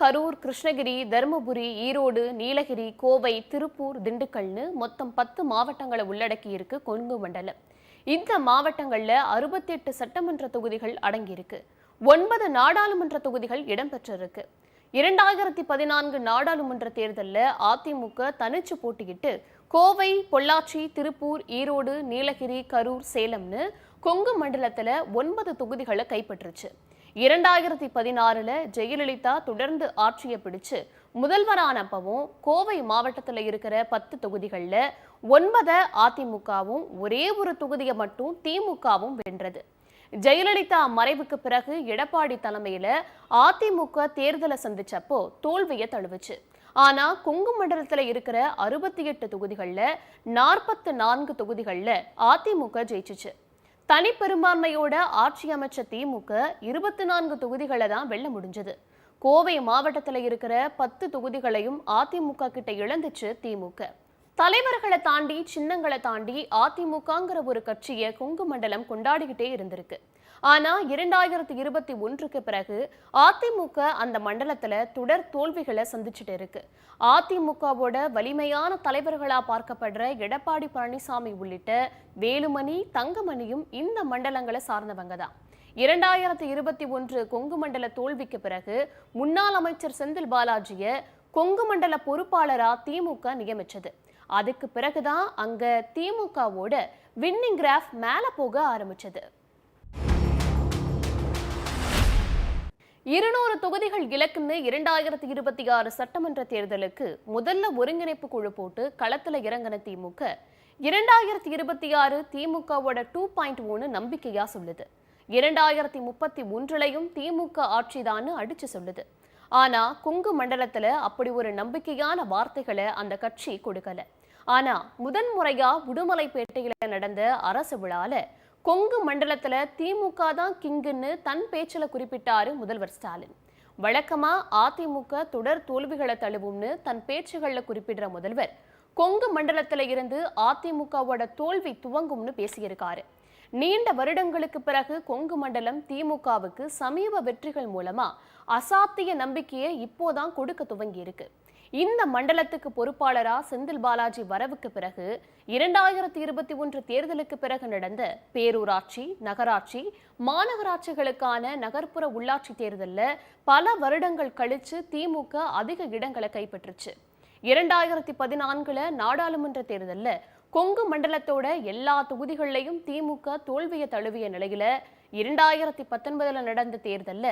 கரூர் கிருஷ்ணகிரி தருமபுரி ஈரோடு நீலகிரி கோவை திருப்பூர் திண்டுக்கல்னு மொத்தம் பத்து மாவட்டங்களை உள்ளடக்கி இருக்கு கொங்கு மண்டலம். இந்த மாவட்டங்களில் அறுபத்தி எட்டு சட்டமன்ற தொகுதிகள் அடங்கியிருக்கு. ஒன்பது நாடாளுமன்ற தொகுதிகள் இடம்பெற்றிருக்கு. இரண்டாயிரத்தி பதினான்கு நாடாளுமன்ற தேர்தலில் அதிமுக தனிச்சு போட்டியிட்டு கோவை பொள்ளாச்சி திருப்பூர் ஈரோடு நீலகிரி கரூர் சேலம்னு கொங்கு மண்டலத்தில் ஒன்பது தொகுதிகளை கைப்பற்றுச்சு. இரண்டாயிரத்தி பதினாறுல ஜெயலலிதா தொடர்ந்து ஆட்சியை பிடிச்சு முதல்வரானப்பவும் கோவை மாவட்டத்தில் இருக்கிற பத்து தொகுதிகளில் ஒன்பத அதிமுகவும் ஒரே ஒரு தொகுதியை மட்டும் திமுகவும் வென்றது. ஜெயலலிதா மறைவுக்கு பிறகு எடப்பாடி தலைமையில அதிமுக தேர்தலை சந்திச்சப்போ தோல்வியை தழுவுச்சு. ஆனா கொங்கு மண்டலத்துல இருக்கிற அறுபத்தி எட்டு தொகுதிகளில் நாற்பத்து நான்கு தொகுதிகளில் அதிமுக ஜெயிச்சுச்சு. தனிப்பெரும்பான்மையோட ஆட்சி அமைச்ச திமுக இருபத்தி நான்கு தொகுதிகளை தான் வெல்ல முடிஞ்சது. கோவை மாவட்டத்தில் இருக்கிற பத்து தொகுதிகளையும் அதிமுக கிட்ட இழந்துச்சு திமுக. தலைவர்களை தாண்டி சின்னங்களை தாண்டி அதிமுகங்கிற ஒரு கட்சியை கொங்கு மண்டலம் கொண்டாடிக்கிட்டே இருந்திருக்கு. ஆனால் இரண்டாயிரத்தி இருபத்தி ஒன்றுக்கு பிறகு அதிமுக அந்த மண்டலத்தில் தொடர் தோல்விகளை சந்திச்சுட்டு இருக்கு. அதிமுகவோட வலிமையான தலைவர்களாக பார்க்கப்படுற எடப்பாடி பழனிசாமி உள்ளிட்ட வேலுமணி தங்கமணியும் இந்த மண்டலங்களை சார்ந்தவங்க தான். இரண்டாயிரத்தி இருபத்தி ஒன்று கொங்கு மண்டல தோல்விக்கு பிறகு முன்னாள் அமைச்சர் செந்தில் பாலாஜிய கொங்கு மண்டல பொறுப்பாளரா திமுக நியமிச்சது. அதுக்கு பிறகுதான் அங்க திமுகவோட வின்னிங் கிராஃப் மேல போக ஆரம்பிச்சது. இருநூறு தொகுதிகள் இலக்குன்னு இரண்டாயிரத்தி இருபத்தி ஆறு சட்டமன்ற தேர்தலுக்கு முதல்ல ஒருங்கிணைப்பு குழு போட்டு களத்துல இறங்கின திமுக. இரண்டாயிரத்தி இருபத்தி ஆறு திமுகவோட டூ பாயிண்ட் ஒன்று நம்பிக்கையா சொல்லுது. இரண்டாயிரத்தி முப்பத்தி ஒன்றுலையும் திமுக ஆட்சிதான்னு அடிச்சு சொல்லுது. ஆனா கொங்கு மண்டலத்துல அப்படி ஒரு நம்பிக்கையான வார்த்தைகளை அந்த கட்சி கொடுக்கல. ஆனா முதன் முறையா உடுமலைப்பேட்டையில நடந்த அரசு விழால கொங்கு மண்டலத்துல திமுக தான் கிங்குன்னு தன் பேச்சில் குறிப்பிட்டாரு முதல்வர் ஸ்டாலின். வழக்கமா அதிமுக தொடர் தோல்விகளை தழுவும்னு தன் பேச்சுகளில் குறிப்பிடுற முதல்வர் கொங்கு மண்டலத்துல இருந்து அதிமுகவோட தோல்வி துவங்கும்னு பேசியிருக்காரு. நீண்ட வருடங்களுக்கு பிறகு கொங்கு மண்டலம் திமுகவுக்கு சமீப வெற்றிகள் மூலமா அசாத்திய நம்பிக்கையை இப்போதான் கொடுக்க துவங்கியிருக்கு. இந்த மண்டலத்துக்கு பொறுப்பாளரா செந்தில் பாலாஜி வரவுக்கு பிறகு இரண்டாயிரத்தி இருபத்தி ஒன்று தேர்தலுக்கு பிறகு நடந்த பேரூராட்சி நகராட்சி மாநகராட்சிகளுக்கான நகர்ப்புற உள்ளாட்சி தேர்தல்ல பல வருடங்கள் கழிச்சு திமுக அதிக இடங்களை கைப்பற்றுச்சு. இரண்டாயிரத்தி பதினான்குல நாடாளுமன்ற தேர்தல்ல கொங்கு மண்டலத்தோட எல்லா தொகுதிகளிலையும் திமுக தோல்வியை தழுவிய நிலையில இரண்டாயிரத்தி பத்தொன்பதுல நடந்த தேர்தல்ல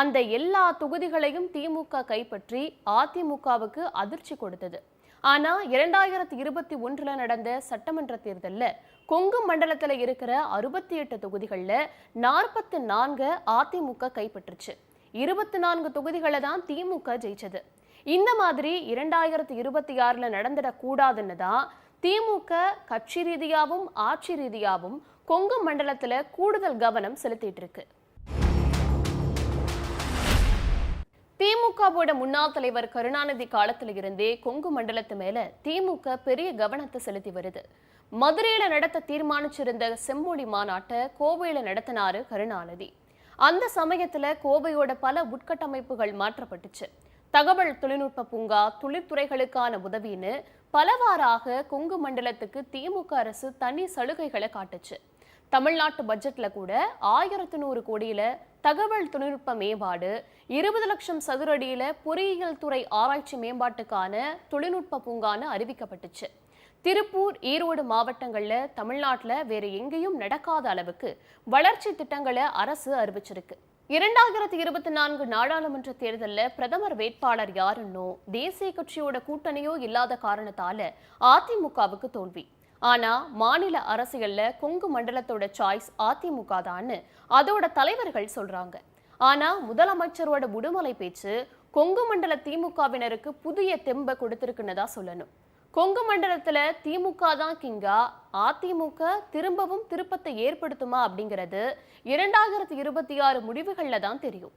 அந்த எல்லா தொகுதிகளையும் திமுக கைப்பற்றி அதிமுகவுக்கு அதிர்ச்சி கொடுத்தது. ஆனா இரண்டாயிரத்தி இருபத்தி ஒன்றுல நடந்த சட்டமன்ற தேர்தல்ல கொங்கு மண்டலத்துல இருக்கிற அறுபத்தி எட்டு தொகுதிகள்ல நாற்பத்தி நான்கு அதிமுக கைப்பற்றுச்சு. இருபத்தி நான்கு தொகுதிகளை தான் திமுக ஜெயிச்சது. இந்த மாதிரி இரண்டாயிரத்தி இருபத்தி ஆறுல நடந்துடக்கூடாதுன்னு தான் திமுக கட்சி ரீதியாவும் ஆட்சி ரீதியாவும் கொங்கு மண்டலத்துல கூடுதல் கவனம் செலுத்திட்டு இருக்கு. திமுகவோட முன்னாள் தலைவர் கருணாநிதி காலத்துல இருந்தே கொங்கு மண்டலத்து மேல திமுக பெரிய கவனத்தை செலுத்தி வருது. மதுரையில நடத்த தீர்மானிச்சிருந்த செம்மொழி மாநாட்டை கோவையில நடத்தினாரு கருணாநிதி. அந்த சமயத்துல கோவையோட பல உட்கட்டமைப்புகள் மாற்றப்பட்டுச்சு. தகவல் தொழில்நுட்ப பூங்கா தொழிற்துறைகளுக்கான உதவின்னு பலவாறாக கொங்கு மண்டலத்துக்கு திமுக அரசு தனி சலுகைகளை காட்டுச்சு. தமிழ்நாட்டு பட்ஜெட்ல கூட ஆயிரத்து நூறு கோடியில தகவல் தொழில்நுட்ப மேம்பாடு இருபது லட்சம் சதுரடியில பொறியியல் துறை ஆராய்ச்சி மேம்பாட்டுக்கான தொழில்நுட்ப பூங்கான்னு அறிவிக்கப்பட்டுச்சு. திருப்பூர் ஈரோடு மாவட்டங்களில் தமிழ்நாட்டில் வேறு எங்கேயும் நடக்காத அளவுக்கு வளர்ச்சி திட்டங்களை அரசு அறிவிச்சிருக்கு. இரண்டாயிரத்தி இருபத்தி நான்கு நாடாளுமன்ற தேர்தலில் பிரதமர் வேட்பாளர் யாருன்னோ தேசிய கட்சியோட கூட்டணியோ இல்லாத காரணத்தால அதிமுகவுக்கு தோல்வி. ஆனா மாநில அரசியல்ல கொங்கு மண்டலத்தோட சாய்ஸ் அதிமுக தான்னு அதோட தலைவர்கள் சொல்றாங்க. ஆனா முதலமைச்சரோட உடுமலை பேச்சு கொங்கு மண்டல திமுகவினருக்கு புதிய தெம்ப கொடுத்திருக்குன்னு தான் சொல்லணும். கொங்கு மண்டலத்துல திமுக தான் கிங்கா. அதிமுக திரும்பவும் திருப்பத்தை ஏற்படுத்துமா அப்படிங்கிறது இரண்டாயிரத்தி இருபத்தி ஆறு முடிவுகள்ல தான் தெரியும்.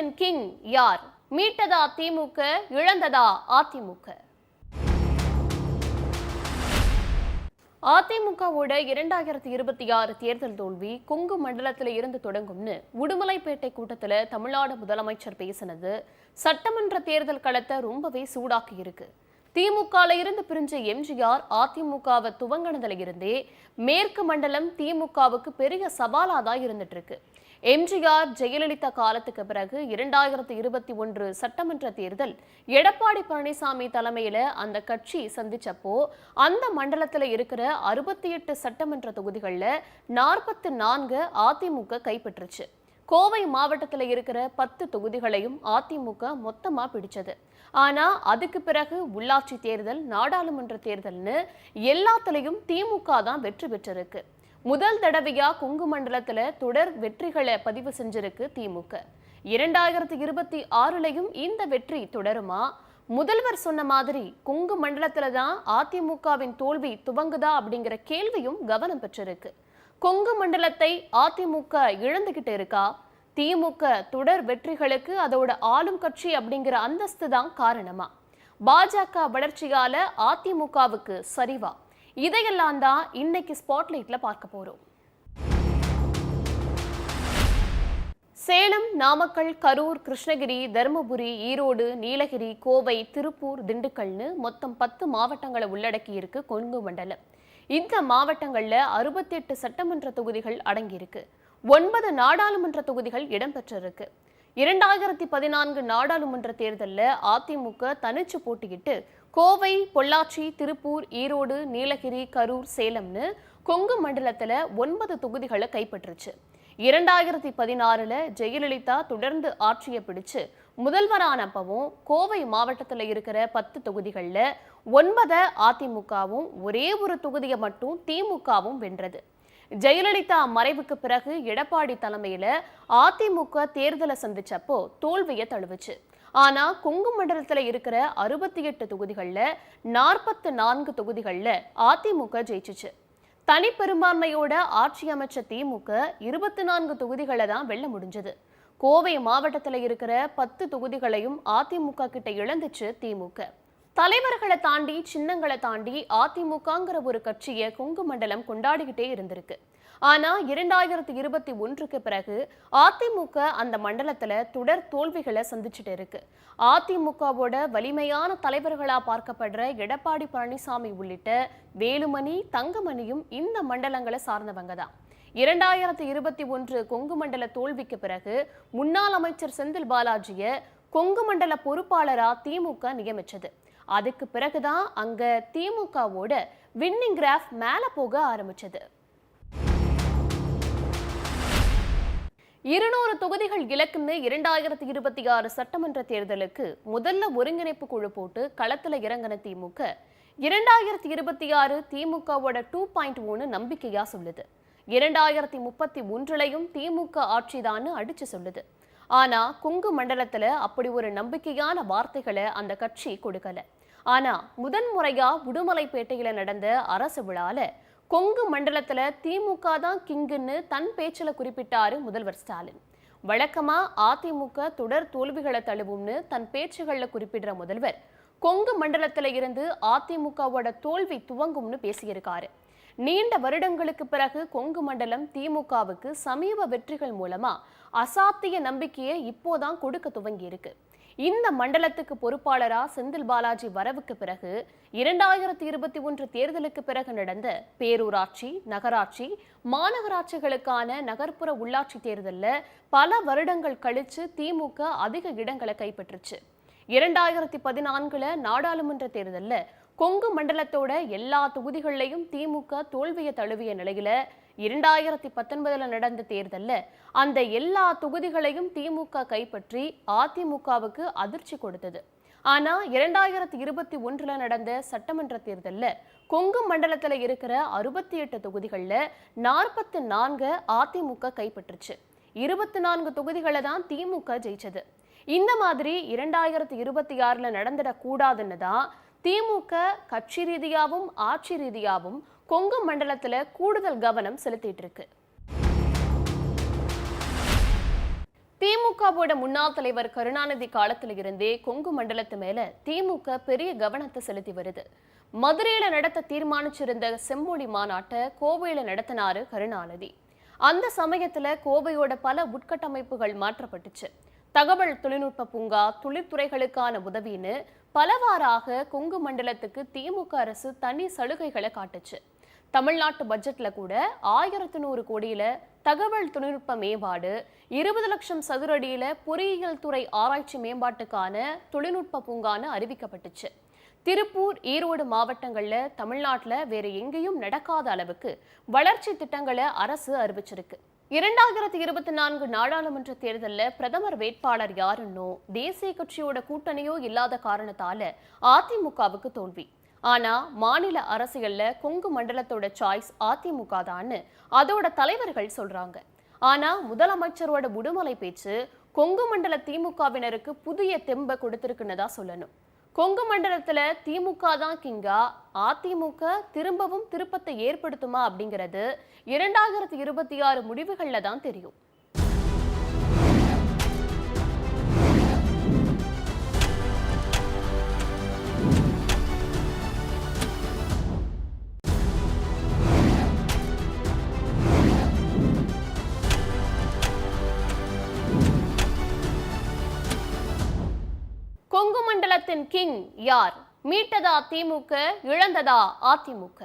தமிழகத்தின் கிங் யார்? மீட்டதா திமுக இழந்ததா அதிமுக? அதிமுகவோட இரண்டாயிரத்தி இருபத்தி ஆறு தேர்தல் தோல்வி கொங்கு மண்டலத்தில் இருந்து தொடங்கும்னு உடுமலைப்பேட்டை கூட்டத்தில் தமிழ்நாடு முதலமைச்சர் பேசினது சட்டமன்ற தேர்தல் களத்தை ரொம்பவே சூடாக்கி இருக்கு. திமுகல இருந்து பிரிஞ்ச எம்ஜிஆர் அதிமுகவை துவங்கினதுல இருந்தே மேற்கு மண்டலம் திமுகவுக்கு பெரிய சவாலாதான் இருந்துட்டு இருக்கு. எம்ஜிஆர் ஜெயலலிதா காலத்துக்கு பிறகு இரண்டாயிரத்தி இருபத்தி ஒன்று சட்டமன்ற தேர்தல் எடப்பாடி பழனிசாமி தலைமையில அந்த கட்சி சந்திச்சப்போ அந்த மண்டலத்தில் இருக்கிற அறுபத்தி எட்டு சட்டமன்ற தொகுதிகளில் நாற்பத்தி நான்கு அதிமுக கைப்பற்றுச்சு. கோவை மாவட்டத்தில் இருக்கிற பத்து தொகுதிகளையும் அதிமுக மொத்தமா பிடிச்சது. ஆனா அதுக்கு பிறகு உள்ளாட்சி தேர்தல் நாடாளுமன்ற தேர்தல்னு எல்லாத்துலயும் திமுக தான் வெற்றி பெற்றிருக்கு. முதல் தடவையா கொங்கு மண்டலத்துல தொடர் வெற்றிகளை பதிவு செஞ்சிருக்கு திமுக. இரண்டாயிரத்தி இருபத்தி ஆறுலையும் இந்த வெற்றி தொடருமா? முதல்வர் சொன்ன மாதிரி கொங்கு மண்டலத்துல தான் அதிமுகவின் தோல்வி துவங்குதா அப்படிங்கிற கேள்வியும் கவனம் பெற்றிருக்கு. கொங்கு மண்டலத்தை அதிமுக இழந்துகிட்டு இருக்கா? திமுக தொடர் வெற்றிகளுக்கு அதோட ஆளும் கட்சி அப்படிங்கிற அந்தஸ்து தான் காரணமா? பாஜக வளர்ச்சியால அதிமுகவுக்கு சரிவா? இதையெல்லாம் தான் இன்னைக்கு ஸ்பாட்லைட்ல பார்க்க போறோம். சேலம் நாமக்கல் கரூர் கிருஷ்ணகிரி தருமபுரி ஈரோடு நீலகிரி கோவை திருப்பூர் திண்டுக்கல்னு மொத்தம் பத்து மாவட்டங்களை உள்ளடக்கி இருக்கு கொங்கு மண்டலம். இந்த மாவட்டங்களில் அறுபத்தி எட்டு சட்டமன்ற தொகுதிகள் அடங்கியிருக்கு. ஒன்பது நாடாளுமன்ற தொகுதிகள் இடம்பெற்றிருக்கு. இரண்டாயிரத்தி பதினான்கு நாடாளுமன்ற தேர்தலில் அதிமுக தனிச்சு போட்டியிட்டு கோவை பொள்ளாச்சி திருப்பூர் ஈரோடு நீலகிரி கரூர் சேலம்னு கொங்கு மண்டலத்தில் ஒன்பது தொகுதிகளை கைப்பற்றுச்சு. இரண்டாயிரத்தி பதினாறில் ஜெயலலிதா தொடர்ந்து ஆட்சியை பிடிச்சு முதல்வரானப்பவும் கோவை மாவட்டத்தில் இருக்கிற பத்து தொகுதிகளில் ஒன்பத அதிமுகவும் ஒரே ஒரு தொகுதியை மட்டும் திமுகவும் வென்றது. ஜெயலலிதா மறைவுக்கு பிறகு எடப்பாடி தலைமையில் அதிமுக தேர்தலை சந்திச்சப்போ தோல்வியை தழுவுச்சு. ஆனால் கொங்கு மண்டலத்தில் இருக்கிற அறுபத்தி எட்டு தொகுதிகளில் நாற்பத்து நான்கு தொகுதிகளில் அதிமுக ஜெயிச்சுச்சு. தனிப்பெரும்பான்மையோட ஆட்சி அமைச்ச திமுக இருபத்தி நான்கு தொகுதிகளை தான் வெல்ல முடிஞ்சது. கோவை மாவட்டத்தில் இருக்கிற பத்து தொகுதிகளையும் அதிமுக கிட்ட இழந்துச்சு திமுக. தலைவர்களை தாண்டி சின்னங்களை தாண்டி அதிமுகங்கிற ஒரு கட்சியை கொங்கு மண்டலம் கொண்டாடிக்கிட்டே இருந்திருக்கு. ஆனா இரண்டாயிரத்தி இருபத்தி ஒன்றுக்கு பிறகு அதிமுக அந்த மண்டலத்துல தொடர் தோல்விகளை சந்திச்சுட்டு இருக்கு. அதிமுகவோட வலிமையான தலைவர்களா பார்க்கப்படுற எடப்பாடி பழனிசாமி உள்ளிட்ட வேலுமணி தங்கமணியும் இந்த மண்டலங்களை சார்ந்தவங்க தான். இரண்டாயிரத்தி இருபத்தி ஒன்று கொங்கு மண்டல தோல்விக்கு பிறகு முன்னாள் அமைச்சர் செந்தில் பாலாஜிய கொங்கு மண்டல பொறுப்பாளரா திமுக நியமிச்சது. அதுக்கு பிறகுதான் அங்க திமுகவோட வின்னிங் கிராஃப் மேல போக ஆரம்பிச்சது. இருநூறு தொகுதிகள் இலக்குன்னு இரண்டாயிரத்தி இருபத்தி ஆறு சட்டமன்ற தேர்தலுக்கு முதல்ல ஒருங்கிணைப்பு குழு போட்டு களத்துல இறங்கின திமுக இரண்டாயிரத்தி இருபத்தி ஆறு திமுகவோட டூ பாயிண்ட் ஒன்று நம்பிக்கையா சொல்லுது. இரண்டாயிரத்தி முப்பத்தி ஒன்றுலையும் திமுக ஆட்சிதான்னு அடிச்சு சொல்லுது. ஆனா குங்கு மண்டலத்துல அப்படி ஒரு நம்பிக்கையான வார்த்தைகளை அந்த கட்சி கொடுக்கல. ஆனா முதன்முறையா உடுமலைப்பேட்டையில நடந்த அரசு விழால கொங்கு மண்டலத்துல திமுக தான் கிங்குன்னு தன் பேச்சில் குறிப்பிட்டாரு முதல்வர் ஸ்டாலின். வழக்கமா அதிமுக தொடர் தோல்விகளை தழுவும்னு தன் பேச்சுகளில் குறிப்பிடுற முதல்வர் கொங்கு மண்டலத்தில் இருந்து அதிமுகவோட தோல்வி துவங்கும்னு பேசியிருக்காரு. நீண்ட வருடங்களுக்கு பிறகு கொங்கு மண்டலம் திமுகவுக்கு சமீப வெற்றிகள் மூலமா அசாத்திய நம்பிக்கையை இப்போதான் கொடுக்க துவங்கி இருக்கு இந்த மண்டலத்துக்கு பொறுப்பாளரா செந்தில் பாலாஜி வரவுக்கு பிறகு இரண்டாயிரத்தி இருபத்தி ஒன்று தேர்தலுக்கு பிறகு நடந்த பேரூராட்சி நகராட்சி மாநகராட்சிகளுக்கான நகர்ப்புற உள்ளாட்சி தேர்தலில் பல வருடங்கள் கழிச்சு திமுக அதிக இடங்களை கைப்பற்றுச்சு. இரண்டாயிரத்தி பதினான்குல நாடாளுமன்ற தேர்தலில் கொங்கு மண்டலத்தோட எல்லா தொகுதிகளிலையும் திமுக தோல்வியை தழுவிய நிலையில இரண்டாயிரத்தி பத்தொன்பதுல நடந்த தேர்தல்ல அந்த எல்லா தொகுதிகளையும் திமுக கைப்பற்றி அதிமுகவுக்கு அதிர்ச்சி கொடுத்தது. ஆனா இரண்டாயிரத்தி இருபத்தி ஒன்றுல நடந்த சட்டமன்ற தேர்தல்ல கொங்கு மண்டலத்துல இருக்கிற அறுபத்தி எட்டு தொகுதிகள்ல நாற்பத்தி நான்கு அதிமுக கைப்பற்றுச்சு. இருபத்தி நான்கு தொகுதிகளை தான் திமுக ஜெயிச்சது. இந்த மாதிரி இரண்டாயிரத்தி இருபத்தி ஆறுல நடந்துடக்கூடாதுன்னு தான் திமுக கட்சி ரீதியாகவும் ஆட்சி ரீதியாகவும் கொங்கு மண்டலத்தில் கூடுதல் கவனம் செலுத்திட்டு இருக்கு. திமுகவோட முன்னாள் தலைவர் கருணாநிதி காலத்துல இருந்தே கொங்கு மண்டலத்து மேல திமுக பெரிய கவனத்தை செலுத்தி வருது. மதுரையில நடத்த தீர்மானிச்சிருந்த செம்மொழி மாநாட்டை கோவையில நடத்தினாரு கருணாநிதி. அந்த சமயத்துல கோவையோட பல உட்கட்டமைப்புகள் மாற்றப்பட்டுச்சு. தகவல் தொழில்நுட்ப பூங்கா தொழிற்துறைகளுக்கான உதவின்னு பலவாறாக கொங்கு மண்டலத்துக்கு திமுக அரசு தனி சலுகைகளை காட்டுச்சு. தமிழ்நாட்டு பட்ஜெட்டில் கூட ஆயிரத்து நூறு கோடியில தகவல் தொழில்நுட்ப மேம்பாடு இருபது லட்சம் சதுரடியில பொறியியல் துறை ஆராய்ச்சி மேம்பாட்டுக்கான தொழில்நுட்ப பூங்கான்னு அறிவிக்கப்பட்டுச்சு. திருப்பூர் ஈரோடு மாவட்டங்களில் தமிழ்நாட்டில் வேறு எங்கேயும் நடக்காத அளவுக்கு வளர்ச்சி திட்டங்களை அரசு அறிவிச்சிருக்கு. இரண்டாயிரத்தி இருபத்தி நான்கு நாடாளுமன்ற தேர்தலில் பிரதமர் வேட்பாளர் யாருன்னோ தேசிய கட்சியோட கூட்டணியோ இல்லாத காரணத்தால அதிமுகவுக்கு தோல்வி. ஆனா மாநில அரசியல்ல கொங்கு மண்டலத்தோட சாய்ஸ் அதிமுக தான்னு அதோட தலைவர்கள் சொல்றாங்க. ஆனா முதலமைச்சரோட விடுமலை பேச்சு கொங்கு மண்டல திமுகவினருக்கு புதிய தெம்ப கொடுத்திருக்குன்னு தான் சொல்லணும். கொங்கு மண்டலத்துல திமுக தான் கிங்கா அதிமுக திரும்பவும் திருப்பத்தை ஏற்படுத்துமா அப்படிங்கிறது இரண்டாயிரத்தி இருபத்தி ஆறு முடிவுகளில் தான் தெரியும். கொங்கு கிங் யார்? மீட்டதா திமுக இழந்ததா அதிமுக?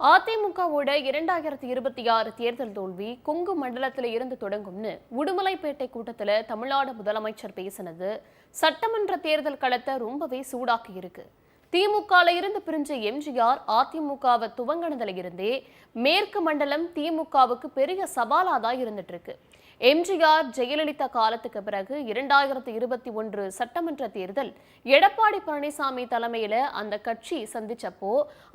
அதிமுகவோட இரண்டாயிரத்தி இருபத்தி ஆறு தேர்தல் தோல்வி கொங்கு மண்டலத்தில் இருந்து தொடங்கும்னு உடுமலைப்பேட்டை கூட்டத்தில் தமிழ்நாடு முதலமைச்சர் பேசினது. சட்டமன்ற தேர்தல் களத்தை ரொம்பவே சூடாக்கி இருக்குது திமுகல இருந்து பிரிஞ்ச எம்ஜிஆர் அதிமுகவை துவங்கினதுல இருந்தே மேற்கு மண்டலம் திமுகவுக்கு பெரிய சவாலாக தான் இருந்துட்டு இருக்கு எம்ஜிஆர் ஜெயலலிதா காலத்துக்கு பிறகு இரண்டாயிரத்தி இருபத்தி ஒன்று சட்டமன்ற தேர்தல் எடப்பாடி பழனிசாமி தலைமையில அந்த கட்சி சந்திச்சப்போ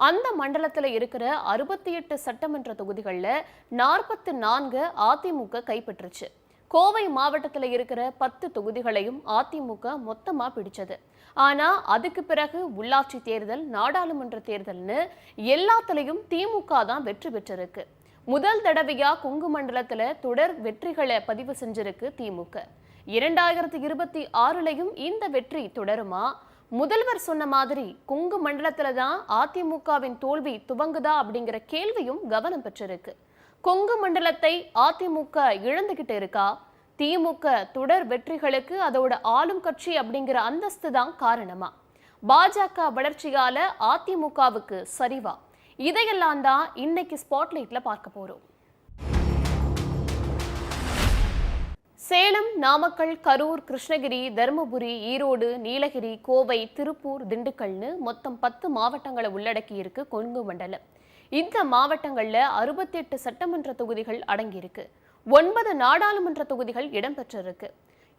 அந்த மண்டலத்துல இருக்கிற அறுபத்தி எட்டு சட்டமன்ற தொகுதிகளில் நாற்பத்தி நான்கு அதிமுக கைப்பற்றுச்சு. கோவை மாவட்டத்தில் இருக்கிற பத்து தொகுதிகளையும் அதிமுக மொத்தமாக பிடிச்சது. ஆனால் அதுக்கு பிறகு உள்ளாட்சி தேர்தல் நாடாளுமன்ற தேர்தல்னு எல்லாத்துலேயும் திமுக தான் வெற்றி பெற்றிருக்கு. முதல் தடவையா கொங்கு மண்டலத்துல தொடர் வெற்றிகளை பதிவு செஞ்சிருக்கு திமுக. இரண்டாயிரத்தி இருபத்தி ஆறுலையும் இந்த வெற்றி தொடருமா? முதல்வர் சொன்ன மாதிரி கொங்கு மண்டலத்துல தான் அதிமுகவின் தோல்வி துவங்குதா அப்படிங்கிற கேள்வியும் கவனம் பெற்றிருக்கு. கொங்கு மண்டலத்தை அதிமுக இழந்துகிட்டு இருக்கா? திமுக தொடர் வெற்றிகளுக்கு அதோட ஆளும் கட்சி அப்படிங்கிற அந்தஸ்து தான் காரணமா? பாஜக வளர்ச்சியால அதிமுகவுக்கு சரிவா? இதையெல்லாம் தான் இன்னைக்கு ஸ்பாட்லைட்ல பார்க்க போறோம். சேலம் நாமக்கல் கரூர் கிருஷ்ணகிரி தருமபுரி ஈரோடு நீலகிரி கோவை திருப்பூர் திண்டுக்கல்னு மொத்தம் பத்து மாவட்டங்களை உள்ளடக்கி இருக்கு கொங்கு மண்டலம். இந்த மாவட்டங்களில் அறுபத்தி எட்டு சட்டமன்ற தொகுதிகள் அடங்கியிருக்கு. ஒன்பது நாடாளுமன்ற தொகுதிகள் இடம்பெற்றிருக்கு.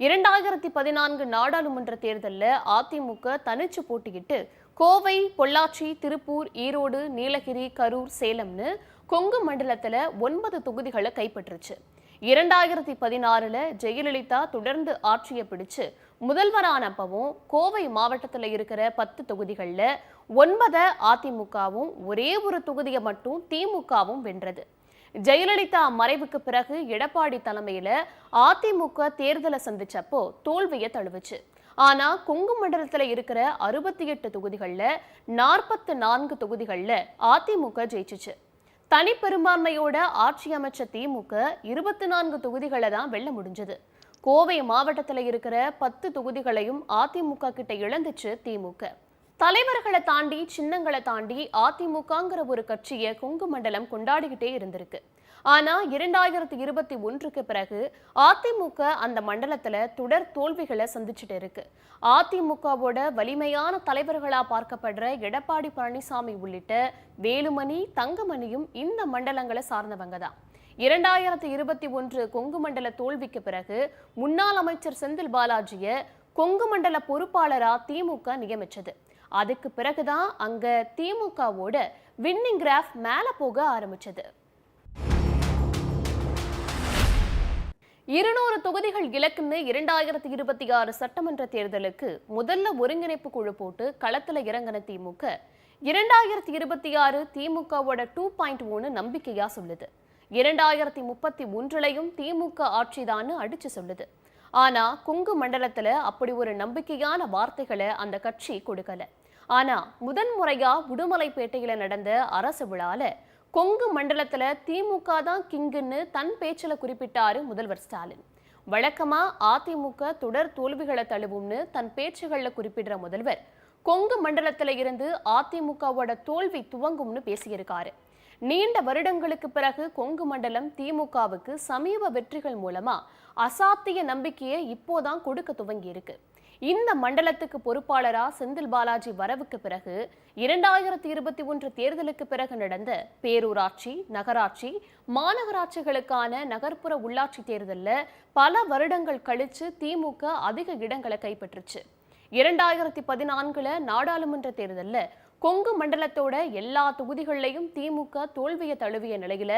இரண்டாயிரத்தி பதினான்கு நாடாளுமன்ற தேர்தலில் அதிமுக தனிச்சு போட்டியிட்டு கோவை பொள்ளாச்சி திருப்பூர் ஈரோடு நீலகிரி கரூர் சேலம்னு கொங்கு மண்டலத்தில் ஒன்பது தொகுதிகளை கைப்பற்றுச்சு. இரண்டாயிரத்தி பதினாறுல ஜெயலலிதா தொடர்ந்து ஆட்சியை பிடிச்சு முதல்வரானப்பவும் கோவை மாவட்டத்தில் இருக்கிற பத்து தொகுதிகளில் ஒன்பதை அதிமுகவும் ஒரே ஒரு தொகுதியை மட்டும் திமுகவும் வென்றது. ஜெயலலிதா மறைவுக்கு பிறகு எடப்பாடி தலைமையில அதிமுக தேர்தலை சந்திச்சப்போ தோல்வியை தழுவுச்சு. ஆனா கொங்கு மண்டலத்துல இருக்கிற அறுபத்தி எட்டு தொகுதிகள்ல நாற்பத்து நான்கு தொகுதிகள்ல அதிமுக ஜெயிச்சுச்சு. தனிப்பெரும்பான்மையோட ஆட்சி அமைச்ச திமுக இருபத்தி நான்கு தொகுதிகளை தான் வெல்ல முடிஞ்சது. கோவை மாவட்டத்தில் இருக்கிற பத்து தொகுதிகளையும் அதிமுக கிட்ட இழந்துச்சு திமுக. தலைவர்களை தாண்டி சின்னங்களை தாண்டி அதிமுகங்கிற ஒரு கட்சியை கொங்கு மண்டலம் கொண்டாடிக்கிட்டே இருந்திருக்கு. ஆனா இரண்டாயிரத்தி இருபத்தி ஒன்றுக்கு பிறகு அதிமுக அந்த மண்டலத்துல தொடர் தோல்விகளை சந்திச்சுட்டு இருக்கு. அதிமுகவோட வலிமையான தலைவர்களா பார்க்கப்படுற எடப்பாடி பழனிசாமி உள்ளிட்ட வேலுமணி தங்கமணியும் இந்த மண்டலங்களை சார்ந்தவங்க தான். இரண்டாயிரத்தி இருபத்தி ஒன்று கொங்கு மண்டல தோல்விக்கு பிறகு முன்னாள் அமைச்சர் செந்தில் பாலாஜிய கொங்கு மண்டல பொறுப்பாளரா திமுக நியமிச்சது. அதுக்கு பிறகுதான் அங்க திமுகவோட வின்னிங் கிராஃப் மேல போக ஆரம்பிச்சது. இருநூறு தொகுதிகள் இலக்குன்னு இரண்டாயிரத்தி இருபத்தி ஆறு சட்டமன்ற தேர்தலுக்கு முதல்ல ஒருங்கிணைப்பு குழு போட்டு களத்துல இறங்கின திமுக இரண்டாயிரத்தி இருபத்தி ஆறு திமுகவோட டூ பாயிண்ட் ஒன்னு நம்பிக்கையா சொல்லுது. இரண்டாயிரத்தி முப்பத்தி ஒன்றுலையும் திமுக ஆட்சிதான்னு அடிச்சு சொல்லுது. ஆனா கொங்கு மண்டலத்துல அப்படி ஒரு நம்பிக்கையான வார்த்தைகளை அந்த கட்சி கொடுக்கல. ஆனா முதன் முறையா உடுமலைப்பேட்டையில நடந்த அரசு விழால கொங்கு மண்டலத்துல திமுக தான் கிங்குன்னு தன் பேச்சில் குறிப்பிட்டாரு முதல்வர் ஸ்டாலின். வழக்கமா அதிமுக தொடர் தோல்விகளை தழுவும்னு தன் பேச்சுகள்ல குறிப்பிடுற முதல்வர் கொங்கு மண்டலத்துல இருந்து அதிமுகவோட தோல்வி துவங்கும்னு பேசியிருக்காரு. நீண்ட வருடங்களுக்கு பிறகு கொங்கு மண்டலம் திமுகவுக்கு சமீப வெற்றிகள் மூலமா அசாத்திய நம்பிக்கையை இப்போதான் கொடுக்க துவங்கி இருக்கு இந்த மண்டலத்துக்கு பொறுப்பாளரா செந்தில் பாலாஜி வரவுக்கு பிறகு இரண்டாயிரத்தி இருபத்தி ஒன்று தேர்தலுக்கு பிறகு நடந்த பேரூராட்சி நகராட்சி மாநகராட்சிகளுக்கான நகர்ப்புற உள்ளாட்சி தேர்தல்ல பல வருடங்கள் கழிச்சு திமுக அதிக இடங்களை கைப்பற்றுச்சு. இரண்டாயிரத்தி பதினான்குல நாடாளுமன்ற தேர்தல்ல கொங்கு மண்டலத்தோட எல்லா தொகுதிகளிலையும் திமுக தோல்வியை தழுவிய நிலையில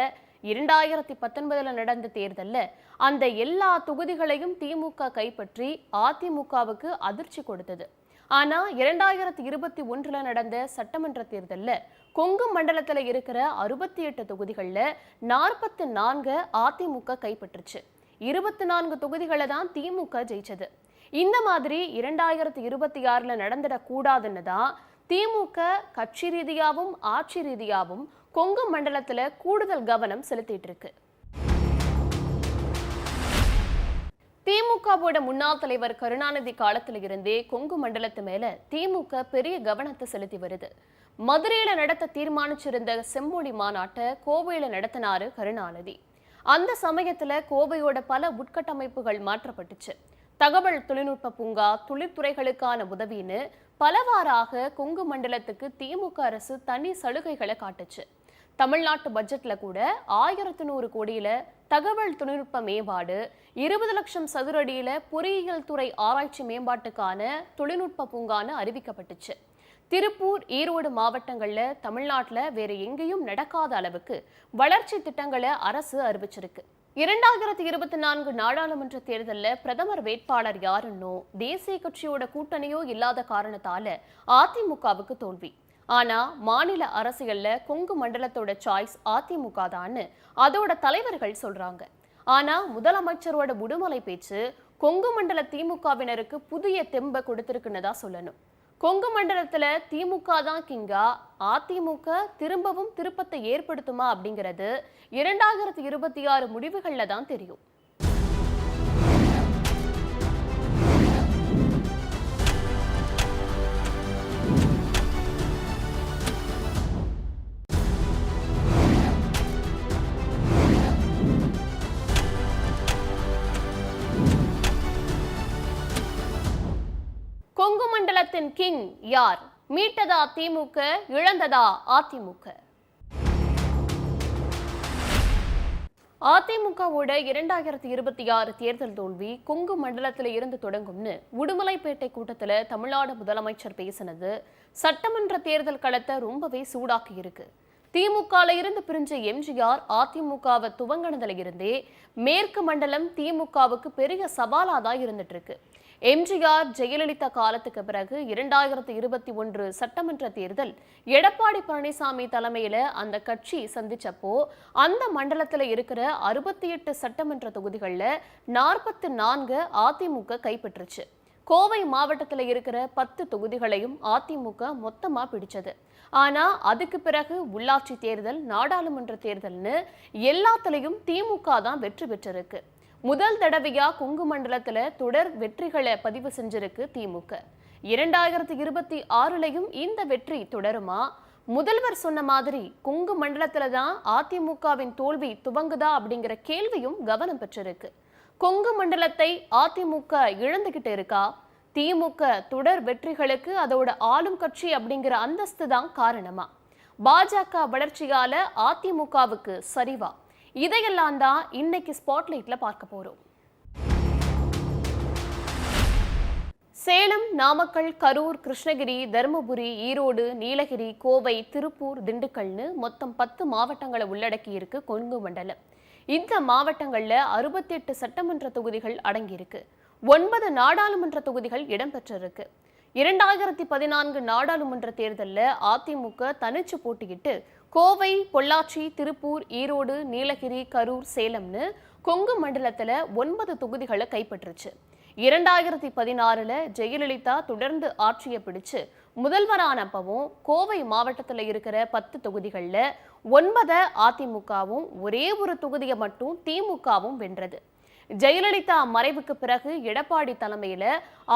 இரண்டாயிரத்தி பத்தொன்பதுல நடந்த தேர்தல்ல அந்த எல்லா தொகுதிகளையும் திமுக கைப்பற்றி அதிமுகவுக்கு அதிர்ச்சி கொடுத்தது. ஆனா இரண்டாயிரத்தி இருபத்தி ஒன்றுல நடந்த சட்டமன்ற தேர்தல்ல கொங்கு மண்டலத்துல இருக்கிற அறுபத்தி எட்டு தொகுதிகளில் நாற்பத்தி நான்கு அதிமுக கைப்பற்றுச்சு. இருபத்தி நான்கு தொகுதிகளை தான் திமுக ஜெயிச்சது. இந்த மாதிரி இரண்டாயிரத்தி இருபத்தி ஆறுல நடந்துடக்கூடாதுன்னு தான் திமுக கட்சி ரீதியாகவும் ஆட்சி ரீதியாகவும் கொங்கு மண்டலத்தில் கூடுதல் கவனம் செலுத்திட்டு இருக்கு. திமுகவோட முன்னாள் தலைவர் கருணாநிதி காலத்துல இருந்தே கொங்கு மண்டலத்து மேல திமுக பெரிய கவனத்தை செலுத்தி வருது. மதுரையில நடத்த தீர்மானிச்சிருந்த செம்மொழி மாநாட்டை கோவையில நடத்தினாரு கருணாநிதி. அந்த சமயத்துல கோவையோட பல உட்கட்டமைப்புகள் மாற்றப்பட்டுச்சு. தகவல் தொழில்நுட்ப பூங்கா தொழிற்துறைகளுக்கான உதவின்னு பலவாறாக கொங்கு மண்டலத்துக்கு திமுக அரசு தனி சலுகைகளை காட்டுச்சு. தமிழ்நாட்டு பட்ஜெட்ல கூட ஆயிரத்து நூறு கோடியில தகவல் தொழில்நுட்ப மேம்பாடு இருபது லட்சம் சதுரடியில பொறியியல் துறை ஆராய்ச்சி மேம்பாட்டுக்கான தொழில்நுட்ப பூங்கான்னு அறிவிக்கப்பட்டுச்சு. திருப்பூர் ஈரோடு மாவட்டங்களில் தமிழ்நாட்டில் வேற எங்கேயும் நடக்காத அளவுக்கு வளர்ச்சி திட்டங்களை அரசு அறிவிச்சிருக்கு. இரண்டாயிரத்தி இருபத்தி நான்கு நாடாளுமன்ற தேர்தலில் பிரதமர் வேட்பாளர் யாருன்னோ தேசிய கட்சியோட கூட்டணியோ இல்லாத காரணத்தால அதிமுகவுக்கு தோல்வி. ஆனா மாநில அரசியல்ல கொங்கு மண்டலத்தோட சாய்ஸ் அதிமுக தான்னு அதோட தலைவர்கள் சொல்றாங்க. ஆனா முதலமைச்சரோட உடுமலை பேச்சு கொங்கு மண்டல திமுகவினருக்கு புதிய தெம்ப கொடுத்திருக்குன்னு தான் சொல்லணும். கொங்கு மண்டலத்தில் திமுக தான் கிங்கா. அதிமுக திரும்பவும் திருப்பத்தை ஏற்படுத்துமா அப்படிங்கிறது இரண்டாயிரத்தி இருபத்தி ஆறு முடிவுகளில் தான் தெரியும். மண்டலத்தின் கிங் யார்? மீட்டதா திமுக இழந்ததா அதிமுக? அதிமுகவோட இரண்டாயிரத்தி இருபத்தி ஆறு தேர்தல் தோல்வி கொங்கு மண்டலத்தில் இருந்து தொடங்கும்னு உடுமலைப்பேட்டை கூட்டத்தில் தமிழ்நாடு முதலமைச்சர் பேசினது. சட்டமன்ற தேர்தல் களத்தை ரொம்பவே சூடாக்கி இருக்கு. திமுகல இருந்து பிரிஞ்ச எம்ஜிஆர் அதிமுகவை துவங்கினதுல இருந்தே மேற்கு மண்டலம் திமுகவுக்கு பெரிய சவாலா தான் இருந்துட்டு இருக்கு. எம்ஜிஆர் ஜெயலலிதா காலத்துக்கு பிறகு இரண்டாயிரத்தி இருபத்தி ஒன்று சட்டமன்ற தேர்தல் எடப்பாடி பழனிசாமி தலைமையில அந்த கட்சி சந்திச்சப்போ அந்த மண்டலத்தில் இருக்கிற அறுபத்தி எட்டு சட்டமன்ற தொகுதிகளில் நாற்பத்தி நான்கு அதிமுக கைப்பற்றுச்சு. கோவை மாவட்டத்தில் இருக்கிற பத்து தொகுதிகளையும் அதிமுக மொத்தமா பிடிச்சது. ஆனா அதுக்கு பிறகு உள்ளாட்சி தேர்தல் நாடாளுமன்ற தேர்தல்னு எல்லாத்துலயும் திமுக தான் வெற்றி பெற்றிருக்கு. முதல் தடவையா கொங்கு மண்டலத்துல தொடர் வெற்றிகளை பதிவு செஞ்சிருக்கு திமுக. இரண்டாயிரத்தி இருபத்தி ஆறுலயும் இந்த வெற்றி தொடருமா? முதல்வர் சொன்ன மாதிரி கொங்கு மண்டலத்துல தான் அதிமுகவின் தோல்வி துவங்குதா அப்படிங்கிற கேள்வியும் கவனம் பெற்றிருக்கு. கொங்கு மண்டலத்தை அதிமுக இழந்துகிட்டு இருக்கா? திமுக தொடர் வெற்றிகளுக்கு அதோட ஆளும் கட்சி அப்படிங்கிற அந்தஸ்து தான் காரணமா? பாஜக வளர்ச்சியால அதிமுகவுக்கு சரிவா? இதையெல்லாம் தான் இன்னைக்கு ஸ்பாட்லைட்ல பார்க்க போறோம். சேலம் நாமக்கல் கரூர் கிருஷ்ணகிரி தருமபுரி ஈரோடு நீலகிரி கோவை திருப்பூர் திண்டுக்கல்னு மொத்தம் பத்து மாவட்டங்களை உள்ளடக்கி இருக்கு கொங்கு மண்டலம். இந்த மாவட்டங்களில் அறுபத்தி எட்டு சட்டமன்ற தொகுதிகள் அடங்கியிருக்கு. ஒன்பது நாடாளுமன்ற தொகுதிகள் இடம்பெற்றிருக்கு. இரண்டாயிரத்தி பதினான்கு நாடாளுமன்ற தேர்தலில் அதிமுக தனிச்சு போட்டியிட்டு கோவை பொள்ளாச்சி திருப்பூர் ஈரோடு நீலகிரி கரூர் சேலம்னு கொங்கு மண்டலத்தில் ஒன்பது தொகுதிகளை கைப்பற்றுச்சு. இரண்டாயிரத்தி பதினாறில் ஜெயலலிதா தொடர்ந்து ஆட்சியை பிடிச்சு முதல்வரானப்பவும் கோவை மாவட்டத்தில் இருக்கிற பத்து தொகுதிகளில் ஒன்பதை அதிமுகவும் ஒரே ஒரு தொகுதியை மட்டும் திமுகவும் வென்றது. ஜெயலலிதா மறைவுக்கு பிறகு எடப்பாடி தலைமையில்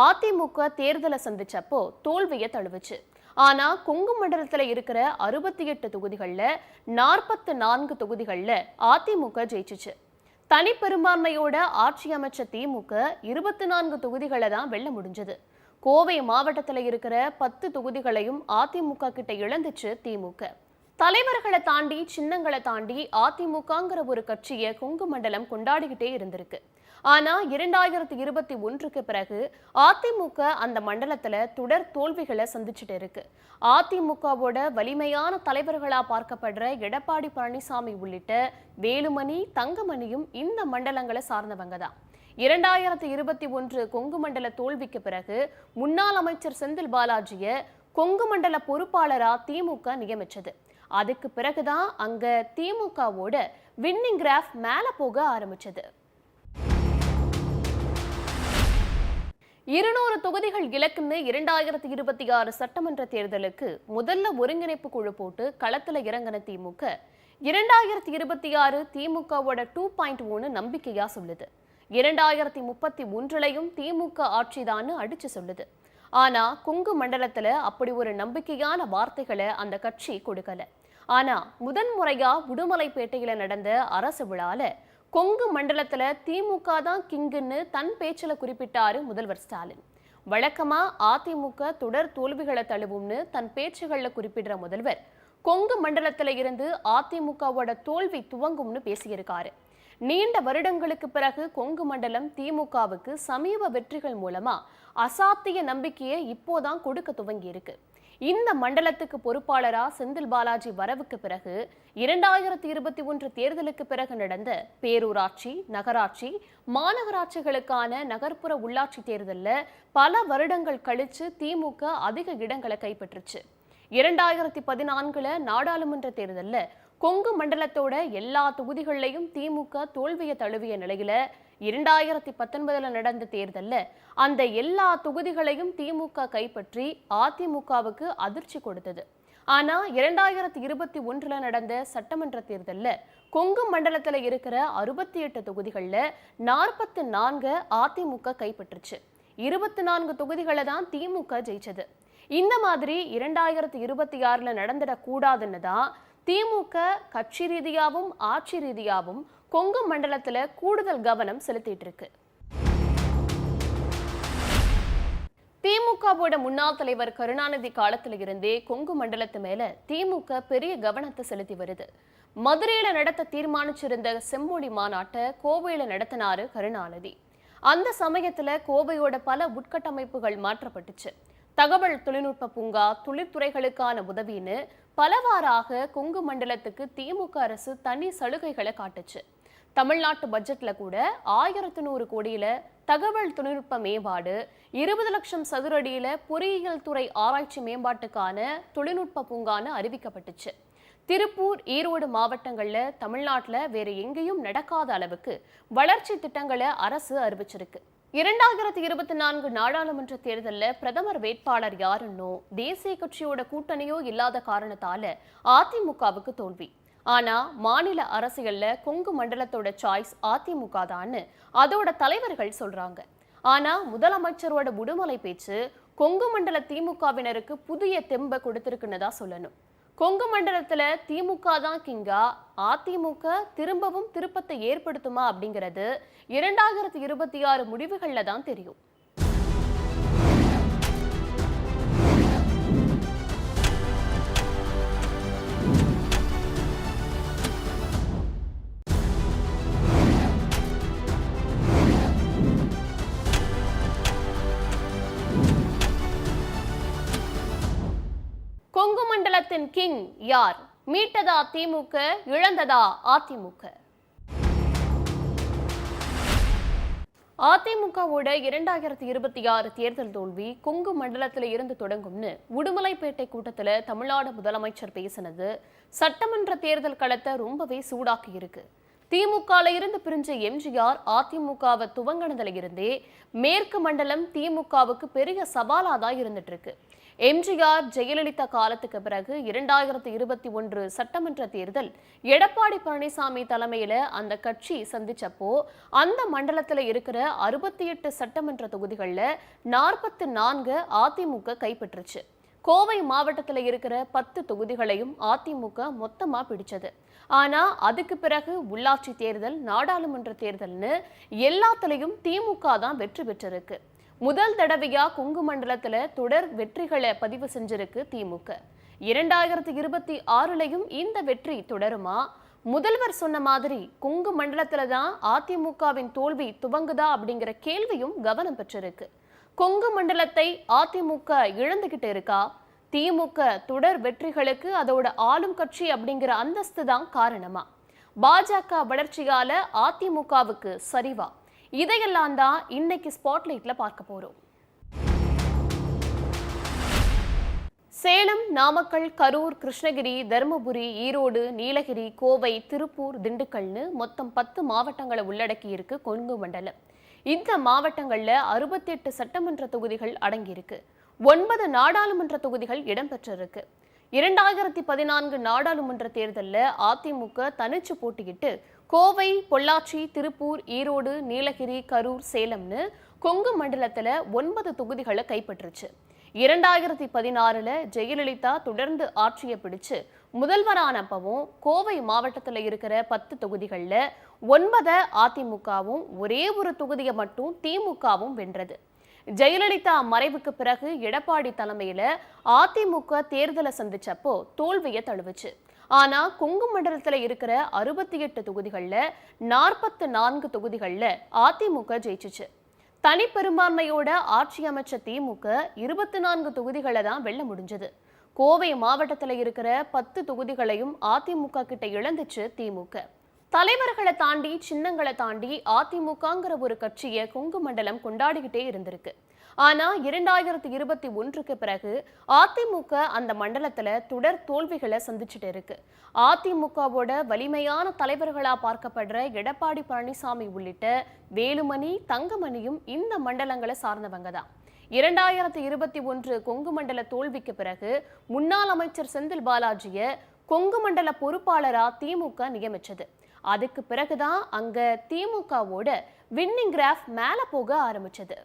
அதிமுக தேர்தலை சந்திச்சப்போ தோல்வியை தழுவுச்சு. ஆனா கொங்கு மண்டலத்தில் இருக்கிற அறுபத்தி எட்டு தொகுதிகளில் நாற்பத்து நான்கு தொகுதிகளில் அதிமுக ஜெயிச்சுச்சு. தனிப்பெரும்பான்மையோட ஆட்சி அமைச்ச திமுக இருபத்தி நான்கு தொகுதிகளை தான் வெல்ல முடிஞ்சது. கோவை மாவட்டத்தில் இருக்கிற பத்து தொகுதிகளையும் அதிமுக கிட்ட இழந்துச்சு திமுக. தலைவர்களை தாண்டி சின்னங்களை தாண்டி அதிமுகங்கிற ஒரு கட்சியை கொங்கு மண்டலம் கொண்டாடிக்கிட்டே இருந்திருக்கு. ஆனா இரண்டாயிரத்தி இருபத்தி ஒன்றுக்கு பிறகு அதிமுக அந்த மண்டலத்துல தொடர் தோல்விகளை சந்திச்சுட்டு இருக்கு. அதிமுகவோட வலிமையான தலைவர்களா பார்க்கப்படுற எடப்பாடி பழனிசாமி உள்ளிட்ட வேலுமணி தங்கமணியும் இந்த மண்டலங்களை சார்ந்தவங்க தான். இரண்டாயிரத்தி இருபத்தி ஒன்று கொங்கு மண்டல தோல்விக்கு பிறகு முன்னாள் அமைச்சர் செந்தில் பாலாஜிய கொங்கு மண்டல பொறுப்பாளரா திமுக நியமிச்சது. அதுக்கு பிறகுதான் அங்க திமுகவோட வின்னிங் கிராஃப் மேல போக ஆரம்பிச்சது. இருநூறு தொகுதிகள் இலக்குன்னு இரண்டாயிரத்தி இருபத்தி ஆறு சட்டமன்ற தேர்தலுக்கு முதல்ல ஒருங்கிணைப்பு குழு போட்டு களத்துல இறங்கின திமுக. இரண்டாயிரத்தி இருபத்தி ஆறு திமுகவோட டூ பாயிண்ட் ஒன்று நம்பிக்கையா சொல்லுது. இரண்டாயிரத்தி முப்பத்தி ஒன்றுலையும் திமுக ஆட்சிதான்னு அடிச்சு சொல்லுது. ஆனா குங்கு மண்டலத்துல அப்படி ஒரு நம்பிக்கையான வார்த்தைகளை அந்த கட்சி கொடுக்கல. ஆனா முதன்முறையா உடுமலைப்பேட்டையில நடந்த அரசு விழால கொங்கு மண்டலத்துல திமுக தான் கிங்குன்னு தன் பேச்சில் குறிப்பிட்டாரு முதல்வர் ஸ்டாலின். வழக்கமா அதிமுக தொடர் தோல்விகளை தழுவும்னு தன் பேச்சுகளில் குறிப்பிடுற முதல்வர். கொங்கு மண்டலத்துல இருந்து அதிமுகவோட தோல்வி துவங்கும்னு பேசியிருக்காரு. நீண்ட வருடங்களுக்கு பிறகு கொங்கு மண்டலம் திமுகவுக்கு சமீப வெற்றிகள் மூலமா அசாத்திய நம்பிக்கையை இப்போதான் கொடுக்க துவங்கி இருக்கு இந்த மண்டலத்துக்கு பொறுப்பாளரா செந்தில் பாலாஜி வரவுக்கு பிறகு இரண்டாயிரத்தி இருபத்தி ஒன்று தேர்தலுக்கு பிறகு நடந்த பேரூராட்சி நகராட்சி மாநகராட்சிகளுக்கான நகர்ப்புற உள்ளாட்சி தேர்தலில் பல வருடங்கள் கழிச்சு திமுக அதிக இடங்களை கைப்பற்றுச்சு. இரண்டாயிரத்தி பதினான்குல நாடாளுமன்ற தேர்தலில் கொங்கு மண்டலத்தோட எல்லா தொகுதிகளிலையும் திமுக தோல்வியை தழுவிய நிலையில இரண்டாயிரத்தி பத்தொன்பதுல நடந்த தேர்தல்ல அந்த எல்லா தொகுதிகளையும் திமுக கைப்பற்றி அதிமுகவுக்கு அதிர்ச்சி கொடுத்தது. ஆனா இரண்டாயிரத்தி இருபத்தி ஒன்றுல நடந்த சட்டமன்ற தேர்தல்ல கொங்கு மண்டலத்துல இருக்கிற அறுபத்தி எட்டு தொகுதிகள்ல நாற்பத்தி நான்கு அதிமுக கைப்பற்றுச்சு. இருபத்தி நான்கு தொகுதிகளை தான் திமுக ஜெயிச்சது. இந்த மாதிரி இரண்டாயிரத்தி இருபத்தி ஆறுல நடந்துடக்கூடாதுன்னு தான் திமுக கட்சி ரீதியாகவும் ஆட்சி ரீதியாகவும் கொங்கு மண்டலத்துல கூடுதல் கவனம் செலுத்திட்டு இருக்கு. திமுகவோட முன்னாள் தலைவர் கருணாநிதி காலத்துல இருந்தே கொங்கு மண்டலத்து மேல திமுக பெரிய கவனத்தை செலுத்தி வருது. மதுரையில நடத்த தீர்மானிச்சிருந்த செம்மொழி மாநாட்டை கோவையில நடத்தினாரு கருணாநிதி. அந்த சமயத்துல கோவையோட பல உட்கட்டமைப்புகள் மாற்றப்பட்டுச்சு. தகவல் தொழில்நுட்ப பூங்கா தொழிற்துறைகளுக்கான உதவின்னு பலவாறாக கொங்கு மண்டலத்துக்கு திமுக அரசு தனி சலுகைகளை காட்டுச்சு. தமிழ்நாட்டு பட்ஜெட்ல கூட ஆயிரத்து நூறு கோடியில தகவல் தொழில்நுட்ப மேம்பாடு இருபது லட்சம் சதுரடியில பொறியியல் துறை ஆராய்ச்சி மேம்பாட்டுக்கான தொழில்நுட்ப பூங்கான்னு அறிவிக்கப்பட்டுச்சு. திருப்பூர் ஈரோடு மாவட்டங்கள்ல தமிழ்நாட்டில் வேற எங்கேயும் நடக்காத அளவுக்கு வளர்ச்சி திட்டங்களை அரசு அறிவிச்சிருக்கு. இரண்டாயிரத்தி இருபத்தி நான்கு நாடாளுமன்ற தேர்தலில் பிரதமர் வேட்பாளர் யாருன்னோ தேசிய கட்சியோட கூட்டணியோ இல்லாத காரணத்தால அதிமுகவுக்கு தோல்வி. ஆனா மாநில அரசியல்ல கொங்கு மண்டலத்தோட சாய்ஸ் அதிமுக தான்னு அதோட தலைவர்கள் சொல்றாங்க. ஆனா முதலமைச்சரோட விடுமலை பேச்சு கொங்கு மண்டல திமுகவினருக்கு புதிய தெம்ப கொடுத்திருக்குன்னு தான் சொல்லணும். கொங்கு மண்டலத்துல திமுக தான் கிங்கா. அதிமுக திரும்பவும் திருப்பத்தை ஏற்படுத்துமா அப்படிங்கிறது இரண்டாயிரத்தி இருபத்தி ஆறு முடிவுகள்ல தான் தெரியும். கொங்கு கிங் யார்? மீட்டதா திமுக இழந்ததா அதிமுக? அதிமுகவோட இரண்டாயிரத்தி இருபத்தி ஆறு தேர்தல் தோல்வி கொங்கு மண்டலத்தில் இருந்து தொடங்கும்னு உடுமலைப்பேட்டை கூட்டத்துல தமிழ்நாடு முதலமைச்சர் பேசினது சட்டமன்ற தேர்தல் களத்தை ரொம்பவே சூடாக்கி இருக்கு. திமுகல இருந்து பிரிஞ்ச எம்ஜிஆர் அதிமுகவை துவங்கினதுல இருந்தே மேற்கு மண்டலம் திமுகவுக்கு பெரிய சவாலாதான் இருந்துட்டு இருக்கு. எம்ஜிஆர் ஜெயலலிதா காலத்துக்கு பிறகு இரண்டாயிரத்தி இருபத்தி ஒன்று சட்டமன்ற தேர்தல் எடப்பாடி பழனிசாமி தலைமையில அந்த கட்சி சந்திச்சப்போ அந்த மண்டலத்தில் இருக்கிற அறுபத்தி எட்டு சட்டமன்ற தொகுதிகளில் நாற்பத்தி நான்கு அதிமுக கைப்பற்றுச்சு. கோவை மாவட்டத்தில் இருக்கிற பத்து தொகுதிகளையும் அதிமுக மொத்தமா பிடிச்சது. ஆனா அதுக்கு பிறகு உள்ளாட்சி தேர்தல் நாடாளுமன்ற தேர்தல்னு எல்லாத்துலயும் திமுக தான் வெற்றி பெற்றிருக்கு. முதல் தடவையா கொங்கு மண்டலத்துல தொடர் வெற்றிகளை பதிவு செஞ்சிருக்கு திமுக. இரண்டாயிரத்தி இருபத்தி ஆறுலையும் இந்த வெற்றி தொடருமா? முதல்வர் சொன்ன மாதிரி கொங்கு மண்டலத்துல தான் அதிமுகவின் தோல்வி துவங்குதா அப்படிங்கிற கேள்வியும் கவனம் பெற்றிருக்கு. கொங்கு மண்டலத்தை அதிமுக இழந்துகிட்டு இருக்கா? திமுக தொடர் வெற்றிகளுக்கு அதோட ஆளும் கட்சி அப்படிங்கிற அந்தஸ்து தான் காரணமா? பாஜக வளர்ச்சியால அதிமுகவுக்கு சரிவா? இதையெல்லாம் தான் இன்னைக்கு ஸ்பாட்லைட்ல பார்க்க போறோம். சேலம் நாமக்கல் கரூர் கிருஷ்ணகிரி தருமபுரி ஈரோடு நீலகிரி கோவை திருப்பூர் திண்டுக்கல்னு மொத்தம் பத்து மாவட்டங்களை உள்ளடக்கி இருக்கு கொங்கு மண்டலம். இந்த மாவட்டங்களில் அறுபத்தி எட்டு சட்டமன்ற தொகுதிகள் அடங்கியிருக்கு. ஒன்பது நாடாளுமன்ற தொகுதிகள் இடம்பெற்றிருக்கு. இரண்டாயிரத்தி பதினான்கு நாடாளுமன்ற தேர்தலில் அதிமுக தனிச்சு போட்டியிட்டு கோவை பொள்ளாச்சி திருப்பூர் ஈரோடு நீலகிரி கரூர் சேலம்னு கொங்கு மண்டலத்தில் ஒன்பது தொகுதிகளை கைப்பற்றுச்சு. இரண்டாயிரத்தி பதினாறுல ஜெயலலிதா தொடர்ந்து ஆட்சியை பிடிச்சு முதல்வரானப்பவும் கோவை மாவட்டத்தில் இருக்கிற பத்து தொகுதிகளில் ஒன்பத அதிமுகவும் ஒரே ஒரு தொகுதியை மட்டும் திமுகவும் வென்றது. ஜெயலலிதா மறைவுக்கு பிறகு எடப்பாடி தலைமையில அதிமுக தேர்தலை சந்திச்சப்போ தோல்வியை தழுவுச்சு. ஆனால் கொங்கு மண்டலத்தில் இருக்கிற அறுபத்தி எட்டு தொகுதிகளில் நாற்பத்து நான்கு தொகுதிகளில் அதிமுக ஜெயிச்சுச்சு. தனிப்பெரும்பான்மையோட ஆட்சி அமைச்ச திமுக இருபத்தி நான்கு தொகுதிகளை தான் வெல்ல முடிஞ்சது. கோவை மாவட்டத்தில் இருக்கிற பத்து தொகுதிகளையும் அதிமுக கிட்ட இழந்துச்சு திமுக. தலைவர்களை தாண்டி சின்னங்களை தாண்டி அதிமுகங்கிற ஒரு கட்சியை கொங்கு மண்டலம் கொண்டாடிக்கிட்டே இருந்திருக்கு. ஆனா இரண்டாயிரத்தி இருபத்தி ஒன்றுக்கு பிறகு அதிமுக அந்த மண்டலத்துல தொடர் தோல்விகளை சந்திச்சுட்டு இருக்கு. அதிமுகவோட வலிமையான தலைவர்களா பார்க்கப்படுற எடப்பாடி பழனிசாமி உள்ளிட்ட வேலுமணி தங்கமணியும் இந்த மண்டலங்களை சார்ந்தவங்க தான். இரண்டாயிரத்தி இருபத்தி ஒன்று கொங்கு மண்டல தோல்விக்கு பிறகு முன்னாள் அமைச்சர் செந்தில் பாலாஜிய கொங்கு மண்டல பொறுப்பாளரா திமுக நியமிச்சது. அதுக்கு பிறகுதான் அங்க திமுகவோட வின்னிங் கிராஃப் மேல போக ஆரம்பிச்சது.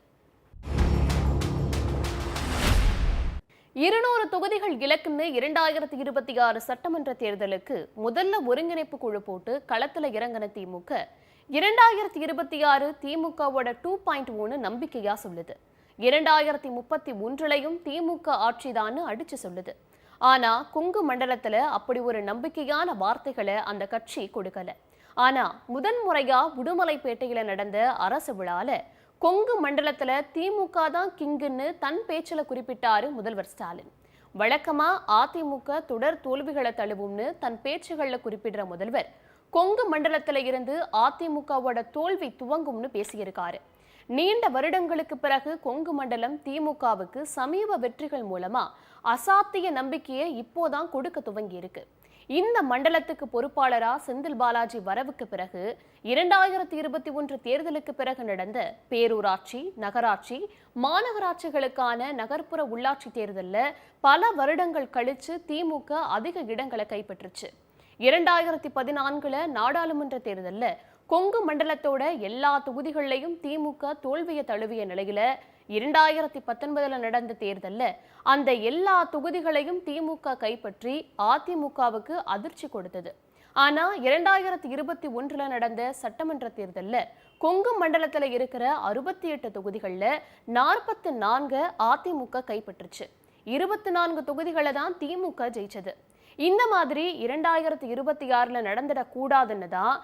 இருநூறு தொகுதிகள் இலக்குன்னு இரண்டாயிரத்தி இருபத்தி ஆறு சட்டமன்ற தேர்தலுக்கு முதல்ல ஒருங்கிணைப்பு குழு போட்டு களத்துல இறங்கின திமுக. இரண்டாயிரத்தி இருபத்தி ஆறு திமுகவோட டூ பாயிண்ட் ஒன்று நம்பிக்கையா சொல்லுது. இரண்டாயிரத்தி முப்பத்தி ஒன்றுலையும் திமுக ஆட்சிதான்னு அடிச்சு சொல்லுது. ஆனா கொங்கு மண்டலத்துல அப்படி ஒரு நம்பிக்கையான வார்த்தைகளை அந்த கட்சி கொடுக்கல. ஆனா முதன்முறையா உடுமலைப்பேட்டையில நடந்த அரசு விழால கொங்கு மண்டலத்துல திமுக தான் கிங்குன்னு தன் பேச்சில் குறிப்பிட்டாரு முதல்வர் ஸ்டாலின். வழக்கமா அதிமுக தொடர் தோல்விகளை தழுவும்னு தன் பேச்சுகளில் குறிப்பிடுற முதல்வர் கொங்கு மண்டலத்துல இருந்து அதிமுகவோட தோல்வி துவங்கும்னு பேசியிருக்காரு. நீண்ட வருடங்களுக்கு பிறகு கொங்கு மண்டலம் திமுகவுக்கு சமீப வெற்றிகள் மூலமா அசாத்திய நம்பிக்கையை இப்போதான் கொடுக்க துவங்கி இருக்கு இந்த மண்டலத்துக்கு பொறுப்பாளரா செந்தில் பாலாஜி வரவுக்கு பிறகு இரண்டாயிரத்தி இருபத்தி ஒன்று தேர்தலுக்கு பிறகு நடந்த பேரூராட்சி நகராட்சி மாநகராட்சிகளுக்கான நகர்ப்புற உள்ளாட்சி தேர்தலில் பல வருடங்கள் கழிச்சு திமுக அதிக இடங்களை கைப்பற்றுச்சு. இரண்டாயிரத்தி பதினான்குல நாடாளுமன்ற தேர்தலில் கொங்கு மண்டலத்தோட எல்லா தொகுதிகளிலையும் திமுக தோல்வியை தழுவிய நிலையில இரண்டாயிரத்தி பத்தொன்பதுல நடந்த தேர்தல்ல அந்த எல்லா தொகுதிகளையும் திமுக கைப்பற்றி அதிமுகவுக்கு அதிர்ச்சி கொடுத்தது. ஆனா இரண்டாயிரத்தி இருபத்தி ஒன்றுல நடந்த சட்டமன்ற தேர்தல்ல கொங்கு மண்டலத்துல இருக்கிற அறுபத்தி எட்டு தொகுதிகள்ல நாற்பத்தி நான்கு அதிமுக கைப்பற்றுச்சு. இருபத்தி நான்கு தொகுதிகளை தான் திமுக ஜெயிச்சது. இந்த மாதிரி இரண்டாயிரத்தி இருபத்தி ஆறுல நடந்துடக்கூடாதுன்னு தான்